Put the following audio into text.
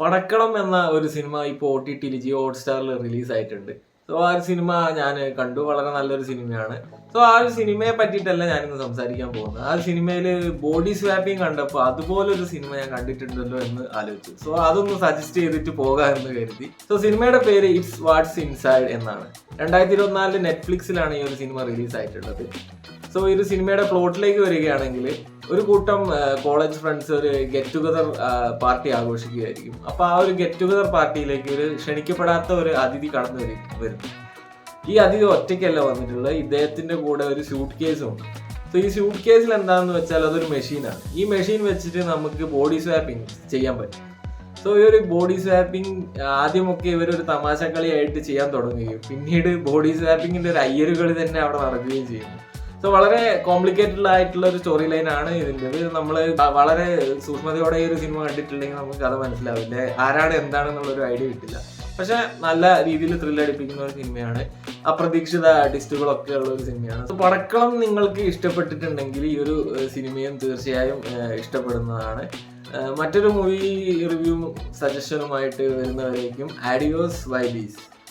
പടക്കളം എന്ന ഒരു സിനിമ ഇപ്പോൾ ഒ ടി ടിയിൽ ജിയോ ഹോട്ട്സ്റ്റാറിൽ റിലീസ് ആയിട്ടുണ്ട് സോ ആ ഒരു സിനിമ ഞാൻ കണ്ടു. വളരെ നല്ലൊരു സിനിമയാണ്. സോ ആ ഒരു സിനിമയെ പറ്റിയിട്ടല്ല ഞാനിന്ന് സംസാരിക്കാൻ പോകുന്നത്. ആ സിനിമയിൽ ബോഡി സ്വാപ്പിംഗ് കണ്ടപ്പോൾ അതുപോലൊരു സിനിമ ഞാൻ കണ്ടിട്ടുണ്ടല്ലോ എന്ന് ആലോചിച്ചു. സോ അതൊന്ന് സജസ്റ്റ് ചെയ്തിട്ട് പോകാം എന്ന് കരുതി. സോ സിനിമയുടെ പേര് ഇറ്റ്സ് വാട്ട്സ് ഇൻസൈഡ് എന്നാണ്. രണ്ടായിരത്തി ഇരുപത്തിനാലിൽ നെറ്റ്ഫ്ലിക്സിലാണ് ഈ ഒരു സിനിമ റിലീസ് ആയിട്ടുള്ളത് സോ ഈ ഒരു സിനിമയുടെ പ്ലോട്ടിലേക്ക് വരികയാണെങ്കിൽ ഒരു കൂട്ടം കോളേജ് ഫ്രണ്ട്സ് ഒരു ഗെറ്റ് ടുഗദർ പാർട്ടി ആഘോഷിക്കുകയായിരിക്കും. അപ്പൊ ആ ഒരു ഗെറ്റ് ടുഗദർ പാർട്ടിയിലേക്ക് ഒരു ക്ഷണിക്കപ്പെടാത്ത ഒരു അതിഥി കടന്നു വരും. വരുന്നു ഈ അതിഥി ഒറ്റയ്ക്കല്ല വന്നിട്ടുള്ളത്. ഇദ്ദേഹത്തിന്റെ കൂടെ ഒരു സ്യൂട്ട് കേസും ഉണ്ട്. സോ ഈ സ്യൂട്ട് കേസിൽ എന്താണെന്ന് വെച്ചാൽ അതൊരു മെഷീനാണ് ഈ മെഷീൻ വെച്ചിട്ട് നമുക്ക് ബോഡി സ്വാപ്പിംഗ് ചെയ്യാൻ പറ്റും. സോ ഈ ഒരു ബോഡി സ്വാപ്പിംഗ് ആദ്യമൊക്കെ ഇവരൊരു തമാശക്കളിയായിട്ട് ചെയ്യാൻ തുടങ്ങുകയും പിന്നീട് ബോഡി സ്വാപ്പിങ്ങിന്റെ ഒരു അയ്യരുകളി തന്നെ അവിടെ നടക്കുകയും ചെയ്യുന്നു. സോ വളരെ കോംപ്ലിക്കേറ്റഡ് ആയിട്ടുള്ള ഒരു സ്റ്റോറി ലൈൻ ആണ് ഇതിന്റെ നമ്മൾ വളരെ സൂക്ഷ്മതയോടെ ഈ ഒരു സിനിമ കണ്ടിട്ടില്ലെങ്കിൽ നമുക്ക് കഥ മനസ്സിലാവില്ല. ആരാണ് എന്താണെന്നുള്ള ഒരു ഐഡിയ കിട്ടില്ല. പക്ഷെ നല്ല രീതിയിൽ ത്രില്ല് അടിപ്പിക്കുന്ന ഒരു സിനിമയാണ് അപ്രതീക്ഷിത ആർട്ടിസ്റ്റുകളൊക്കെ ഉള്ള ഒരു സിനിമയാണ് സോ പടക്കളം നിങ്ങൾക്ക് ഇഷ്ടപ്പെട്ടിട്ടുണ്ടെങ്കിൽ ഈ ഒരു സിനിമയും തീർച്ചയായും ഇഷ്ടപ്പെടുന്നതാണ്. മറ്റൊരു മൂവി റിവ്യൂ സജഷനുമായിട്ട് വരുന്നവരേക്കും. ആഡിയോസ് വൈബീസ്